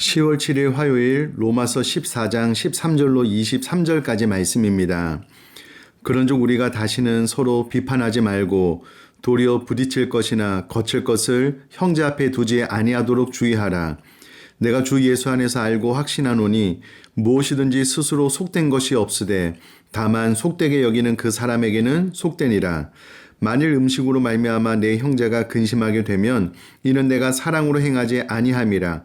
10월 7일 화요일 로마서 14장 13절로 23절까지 말씀입니다. 그런즉 우리가 다시는 서로 비판하지 말고 도리어 부딪힐 것이나 거칠 것을 형제 앞에 두지 아니하도록 주의하라. 내가 주 예수 안에서 알고 확신하노니 무엇이든지 스스로 속된 것이 없으되 다만 속되게 여기는 그 사람에게는 속되니라. 만일 음식으로 말미암아 내 형제가 근심하게 되면 이는 내가 사랑으로 행하지 아니함이라.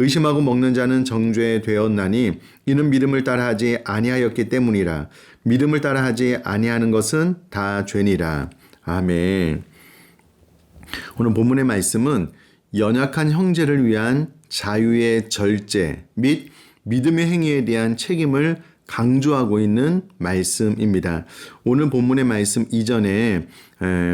의심하고 먹는 자는 정죄되었나니 이는 믿음을 따라하지 아니하였기 때문이라. 믿음을 따라하지 아니하는 것은 다 죄니라. 아멘. 오늘 본문의 말씀은 연약한 형제를 위한 자유의 절제 및 믿음의 행위에 대한 책임을 강조하고 있는 말씀입니다. 오늘 본문의 말씀 이전에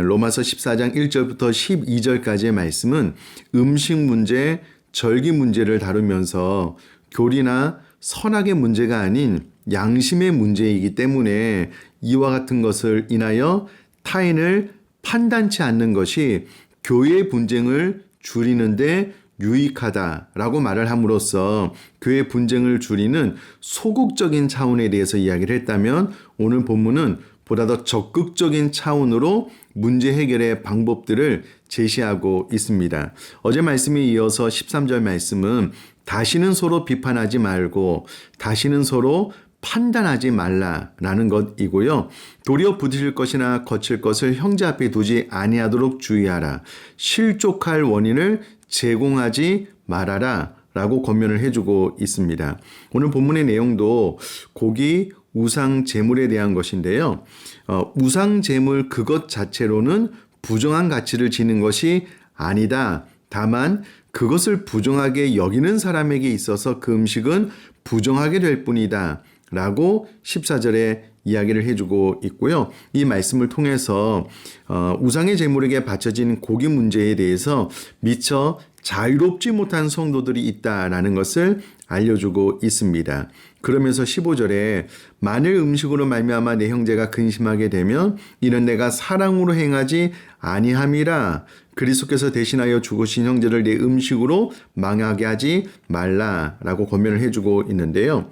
로마서 14장 1절부터 12절까지의 말씀은 음식 문제, 절기 문제를 다루면서 교리나 선악의 문제가 아닌 양심의 문제이기 때문에 이와 같은 것을 인하여 타인을 판단치 않는 것이 교회의 분쟁을 줄이는데 유익하다라고 말을 함으로써 교회 분쟁을 줄이는 소극적인 차원에 대해서 이야기를 했다면 오늘 본문은 보다 더 적극적인 차원으로 문제 해결의 방법들을 제시하고 있습니다. 어제 말씀에 이어서 13절 말씀은 다시는 서로 비판하지 말고 다시는 서로 판단하지 말라라는 것이고요. 도리어 부딪힐 것이나 거칠 것을 형제 앞에 두지 아니하도록 주의하라. 실족할 원인을 제공하지 말아라. 라고 권면을 해주고 있습니다. 오늘 본문의 내용도 고기 우상 제물에 대한 것인데요. 어, 우상 제물 그것 자체로는 부정한 가치를 지닌 것이 아니다. 다만 그것을 부정하게 여기는 사람에게 있어서 그 음식은 부정하게 될 뿐이다. 라고 14절에 이야기를 해주고 있고요. 이 말씀을 통해서 어, 우상의 제물에게 바쳐진 고기 문제에 대해서 미처 자유롭지 못한 성도들이 있다라는 것을 알려주고 있습니다. 그러면서 15절에 만일 음식으로 말미암아 내 형제가 근심하게 되면 이는 내가 사랑으로 행하지 아니함이라 그리스도께서 대신하여 죽으신 형제를 내 음식으로 망하게 하지 말라라고 권면을 해주고 있는데요.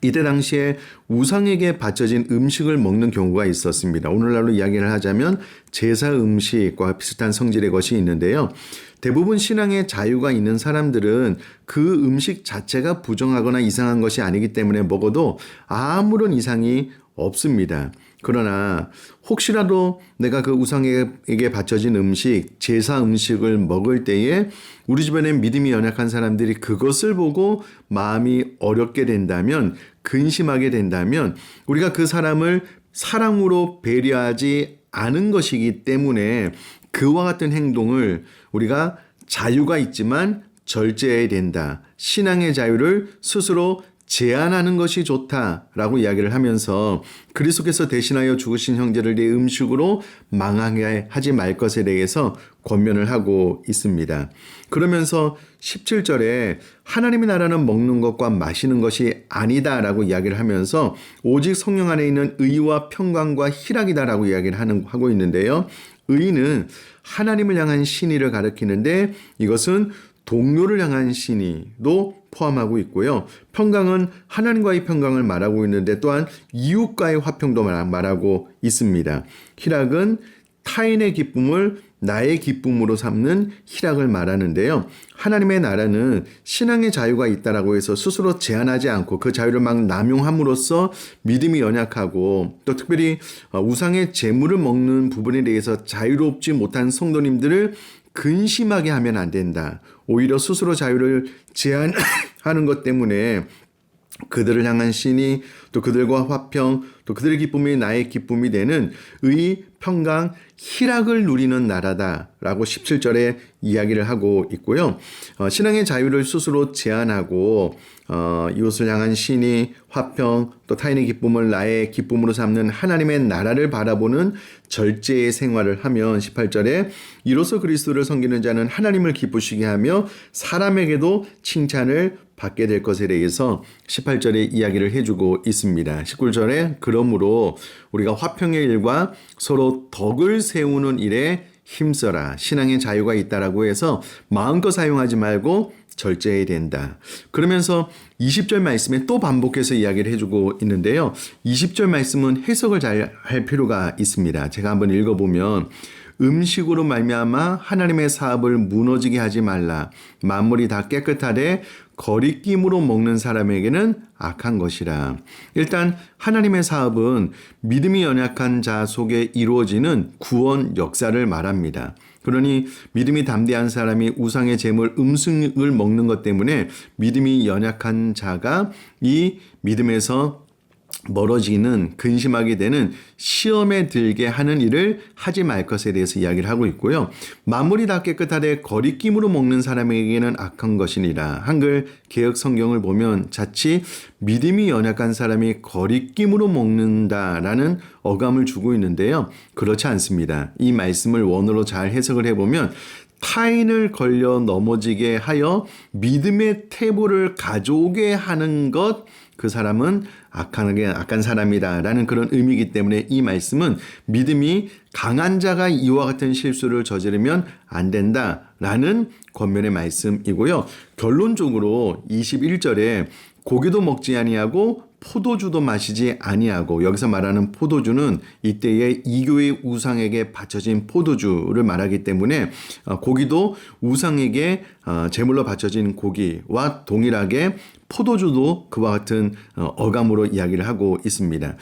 이때 당시에 우상에게 바쳐진 음식을 먹는 경우가 있었습니다. 오늘날로 이야기를 하자면 제사 음식과 비슷한 성질의 것이 있는데요. 대부분 신앙의 자유가 있는 사람들은 그 음식 자체가 부정하거나 이상한 것이 아니기 때문에 먹어도 아무런 이상이 없습니다. 그러나 혹시라도 내가 그 우상에게 바쳐진 음식, 제사 음식을 먹을 때에 우리 주변에 믿음이 연약한 사람들이 그것을 보고 마음이 어렵게 된다면, 근심하게 된다면, 우리가 그 사람을 사랑으로 배려하지 않은 것이기 때문에 그와 같은 행동을 우리가 자유가 있지만 절제해야 된다. 신앙의 자유를 스스로 제한하는 것이 좋다라고 이야기를 하면서 그리스도께서 대신하여 죽으신 형제를 내 음식으로 망하게 하지 말 것에 대해서 권면을 하고 있습니다. 그러면서 17절에 하나님의 나라는 먹는 것과 마시는 것이 아니다라고 이야기를 하면서 오직 성령 안에 있는 의와 평강과 희락이다라고 이야기를 하는 하고 있는데요. 의는 하나님을 향한 신의를 가리키는데 이것은 동료를 향한 신의도 포함하고 있고요. 평강은 하나님과의 평강을 말하고 있는데 또한 이웃과의 화평도 말하고 있습니다. 희락은 타인의 기쁨을 나의 기쁨으로 삼는 희락을 말하는데요. 하나님의 나라는 신앙의 자유가 있다라고 해서 스스로 제한하지 않고 그 자유를 막 남용함으로써 믿음이 연약하고 또 특별히 어, 우상의 재물을 먹는 부분에 대해서 자유롭지 못한 성도님들을 근심하게 하면 안 된다. 오히려 스스로 자유를 제한하는 것 때문에 그들을 향한 신이 또 그들과 화평 또 그들의 기쁨이 나의 기쁨이 되는 의 평강 희락을 누리는 나라다라고 17절에 이야기를 하고 있고요. 어, 신앙의 자유를 스스로 제한하고 어, 이웃을 향한 신이 화평 또 타인의 기쁨을 나의 기쁨으로 삼는 하나님의 나라를 바라보는 절제의 생활을 하면 18절에 이로써 그리스도를 섬기는 자는 하나님을 기쁘시게 하며 사람에게도 칭찬을 받게 될 것에 대해서 18절에 이야기를 해주고 있습니다. 19절에 그 러므로 우리가 화평의 일과 서로 덕을 세우는 일에 힘써라. 신앙의 자유가 있다라고 해서 마음껏 사용하지 말고 절제해야 된다. 그러면서 20절 말씀에 또 반복해서 이야기를 해주고 있는데요. 20절 말씀은 해석을 잘 할 필요가 있습니다. 제가 한번 읽어보면 음식으로 말미암아 하나님의 사업을 무너지게 하지 말라. 만물이 다 깨끗하되 거리낌으로 먹는 사람에게는 악한 것이라. 일단 하나님의 사업은 믿음이 연약한 자 속에 이루어지는 구원 역사를 말합니다. 그러니 믿음이 담대한 사람이 우상의 재물 음식을 먹는 것 때문에 믿음이 연약한 자가 이 믿음에서 멀어지는 근심하게 되는 시험에 들게 하는 일을 하지 말 것에 대해서 이야기를 하고 있고요. 만물이 다 깨끗하되 거리낌으로 먹는 사람에게는 악한 것이니라. 한글 개혁 성경을 보면 자칫 믿음이 연약한 사람이 거리낌으로 먹는다라는 어감을 주고 있는데요. 그렇지 않습니다. 이 말씀을 원어로 잘 해석을 해보면 타인을 걸려 넘어지게 하여 믿음의 태보를 가져오게 하는 것, 그 사람은 악한, 악한 사람이다라는 그런 의미이기 때문에 이 말씀은 믿음이 강한 자가 이와 같은 실수를 저지르면 안 된다라는 권면의 말씀이고요. 결론적으로 21절에 고기도 먹지 아니하고 포도주도 마시지 아니하고 여기서 말하는 포도주는 이때의 이교의 우상에게 바쳐진 포도주를 말하기 때문에 어, 고기도 우상에게 어, 제물로 바쳐진 고기와 동일하게 포도주도 그와 같은 어, 어감으로 이야기를 하고 있습니다.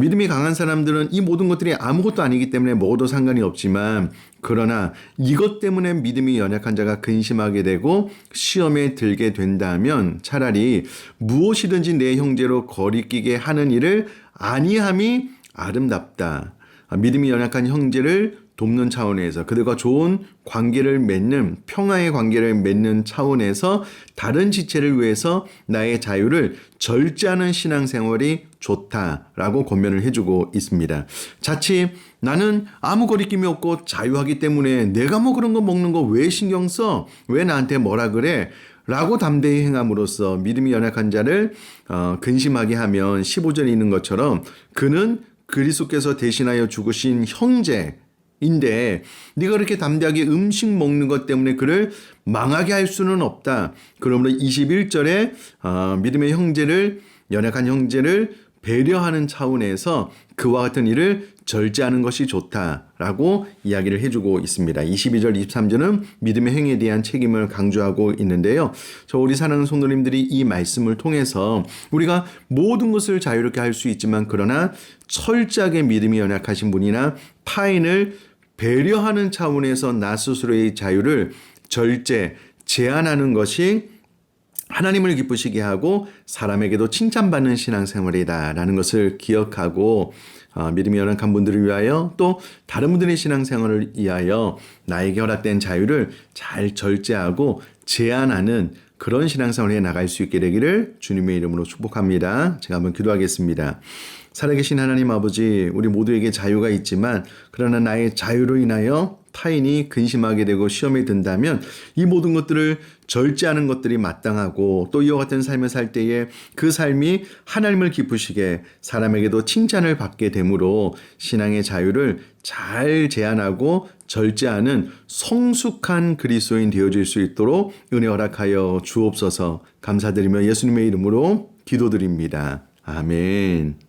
믿음이 강한 사람들은 이 모든 것들이 아무것도 아니기 때문에 먹어도 상관이 없지만 그러나 이것 때문에 믿음이 연약한 자가 근심하게 되고 시험에 들게 된다면 차라리 무엇이든지 내 형제로 거리끼게 하는 일을 아니함이 아름답다. 믿음이 연약한 형제를 돕는 차원에서 그들과 좋은 관계를 맺는 평화의 관계를 맺는 차원에서 다른 지체를 위해서 나의 자유를 절제하는 신앙생활이 좋다라고 권면을 해주고 있습니다. 자칫 나는 아무 거리낌이 없고 자유하기 때문에 내가 뭐 그런 거 먹는 거 왜 신경 써? 왜 나한테 뭐라 그래? 라고 담대히 행함으로써 믿음이 연약한 자를 어, 근심하게 하면 15절에 있는 것처럼 그는 그리스도께서 대신하여 죽으신 형제 인데 네가 그렇게 담대하게 음식 먹는 것 때문에 그를 망하게 할 수는 없다. 그러므로 21절에 어, 믿음의 형제를 연약한 형제를 배려하는 차원에서 그와 같은 일을 절제하는 것이 좋다라고 이야기를 해주고 있습니다. 22절, 23절은 믿음의 행위에 대한 책임을 강조하고 있는데요. 저 우리 사랑하는 성도님들이 이 말씀을 통해서 우리가 모든 것을 자유롭게 할 수 있지만 그러나 철저하게 믿음이 연약하신 분이나 타인을 배려하는 차원에서 나 스스로의 자유를 절제, 제한하는 것이 하나님을 기쁘시게 하고 사람에게도 칭찬받는 신앙생활이다라는 것을 기억하고 어, 믿음이 연약한 분들을 위하여 또 다른 분들의 신앙생활을 위하여 나에게 허락된 자유를 잘 절제하고 제한하는 그런 신앙생활에 나갈 수 있게 되기를 주님의 이름으로 축복합니다. 제가 한번 기도하겠습니다. 살아계신 하나님 아버지, 우리 모두에게 자유가 있지만, 그러나 나의 자유로 인하여 타인이 근심하게 되고 시험에 든다면 이 모든 것들을 절제하는 것들이 마땅하고 또 이와 같은 삶을 살 때에 그 삶이 하나님을 기쁘시게 사람에게도 칭찬을 받게 되므로 신앙의 자유를 잘 제한하고 절제하는 성숙한 그리스도인 되어질 수 있도록 은혜 허락하여 주옵소서 감사드리며 예수님의 이름으로 기도드립니다. 아멘.